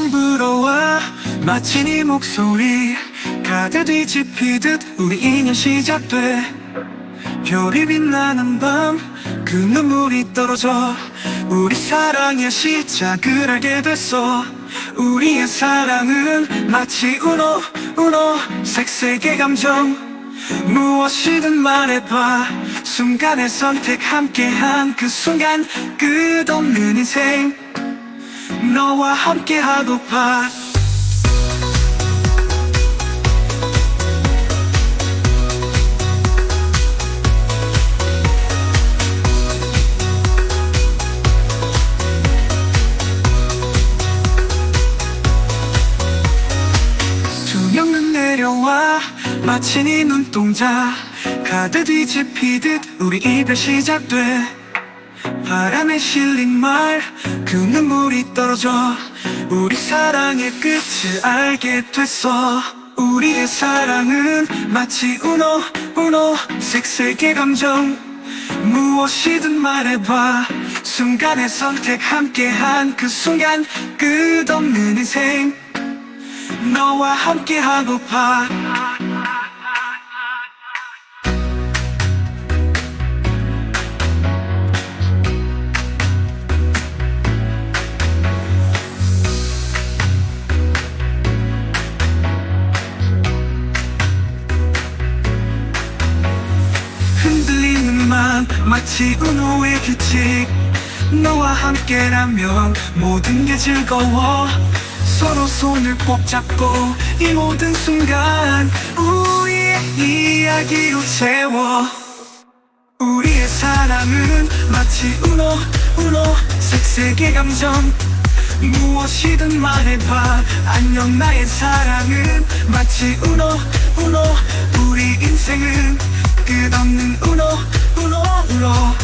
점점 불어와 마치 네 목소리 가득 뒤집히듯 우리 인연 시작돼. 별이 빛나는 밤 그 눈물이 떨어져. 우리 사랑의 시작을 알게 됐어. 우리의 사랑은 마치 우노 우노 색색의 감정. 무엇이든 말해봐. 순간의 선택 함께한 그 순간 끝없는 인생 너와 함께 하고파. 조명은 내려와 마치 네 눈동자. 가득 뒤집히듯 우리 이별 시작돼 바람에 실린 말 그 눈물이 떨어져 우리 사랑의 끝을 알게 됐어. 우리의 사랑은 마치 우노 우노 색색의 감정. 무엇이든 말해봐. 순간의 선택 함께한 그 순간 끝없는 인생. 너와 함께하고파 맘 마치 운호의 규칙 너와 함께라면 모든 게 즐거워. 서로 손을 꼭 잡고 이 모든 순간 우리의 이야기로 채워. 우리의 사랑은 마치 운호 운호 색색의 감정. 무엇이든 말해봐. 안녕 나의 사랑은 마치 운호 운호. 우리 인생은 끝없는 운호 운호 운호